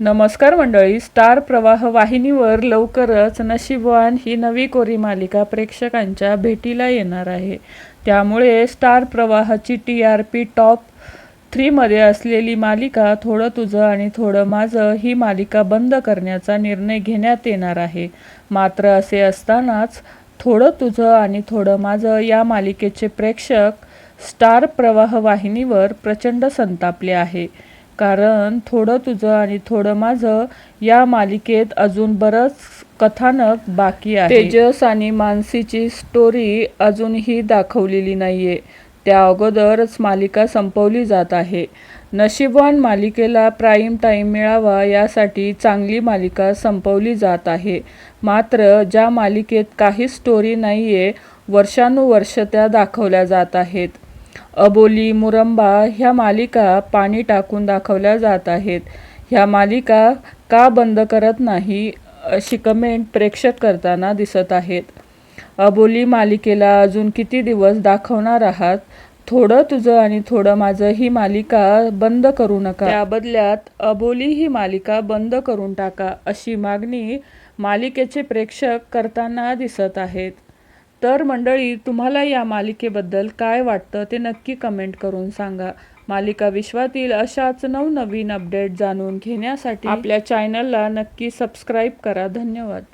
नमस्कार मंडळी स्टार प्रवाह वाहिनीवर लवकरच नशीबवान ही नवी कोरी मालिका प्रेक्षकांच्या भेटीला येणार आहे. त्यामुळे स्टार प्रवाहाची टी आर पी टॉप थ्रीमध्ये असलेली मालिका थोडं तुझं आणि थोडं माझं ही मालिका बंद करण्याचा निर्णय घेण्यात येणार आहे. मात्र असे असतानाच थोडं तुझं आणि थोडं माझं या मालिकेचे प्रेक्षक स्टार प्रवाह वाहिनीवर प्रचंड संतापले आहे. कारण थोडं तुझं आणि थोडं माझं या मालिकेत अजून बरंच कथानक बाकी आहे. तेजस आणि मानसीची स्टोरी अजूनही दाखवलेली नाहीये. त्या अगोदरच मालिका संपवली जात आहे. नशीबवान मालिकेला प्राईम टाईम मिळावा यासाठी चांगली मालिका संपवली जात आहे. मात्र ज्या मालिकेत काही स्टोरी नाहीये वर्षानुवर्ष त्या दाखवल्या जात आहेत. अबोली मुरंबा ह्या मालिका पाणी टाकून दाखवल्या जात आहेत. ह्या मालिका का बंद करत नाही अशी कमेंट प्रेक्षक करताना दिसत आहेत. अबोली मालिकेला अजून किती दिवस दाखवणार आहात? थोडं तुझं आणि थोडं माझं ही मालिका बंद करू नका. त्या बदल्यात अबोली ही मालिका बंद करून टाका अशी मागणी मालिकेचे प्रेक्षक करताना दिसत आहेत. तर मंडळी तुम्हाला या मालिकेबद्दल काय वाटतं ते नक्की कमेंट करून सांगा. मालिका विश्वातील अशाच नवनवीन अपडेट जाणून घेण्यासाठी आपल्या चॅनलला नक्की सबस्क्राईब करा. धन्यवाद.